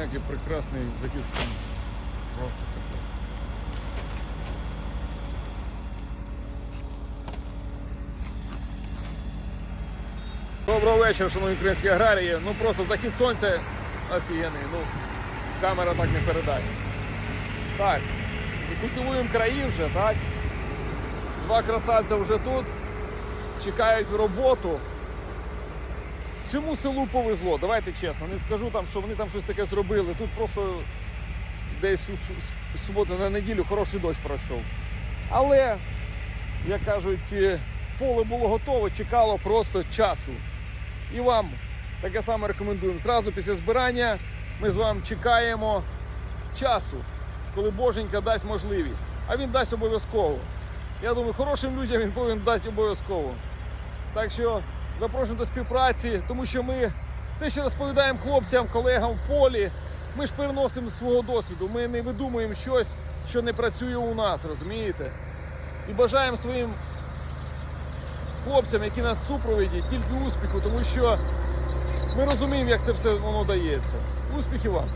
Який прекрасний захід сонця. Просто прекрасний. Доброго вечора, шановні українські аграрії. Ну просто захід сонця офігенний. Ну, камера так не передасть. Так, і культивуємо краї вже, так? Два красавця вже тут. Чекають роботу. Цьому селу повезло, давайте чесно. Не скажу там, що вони там щось таке зробили. Тут просто десь у суботу на неділю хороший дощ пройшов. Але, як кажуть, е, поле було готове, чекало просто часу. І вам таке саме рекомендуємо. Зразу після збирання ми з вами чекаємо часу, коли Боженька дасть можливість. А він дасть обов'язково. Я думаю, хорошим людям він повинен дасть обов'язково. Так що запрошуємо до співпраці, тому що ми те, що розповідаємо хлопцям, колегам в полі, ми ж переносимо з свого досвіду. Ми не видумуємо щось, що не працює у нас, розумієте? І бажаємо своїм хлопцям, які нас супровіді, тільки успіху, тому що ми розуміємо, як це все воно дається. Успіхів вам!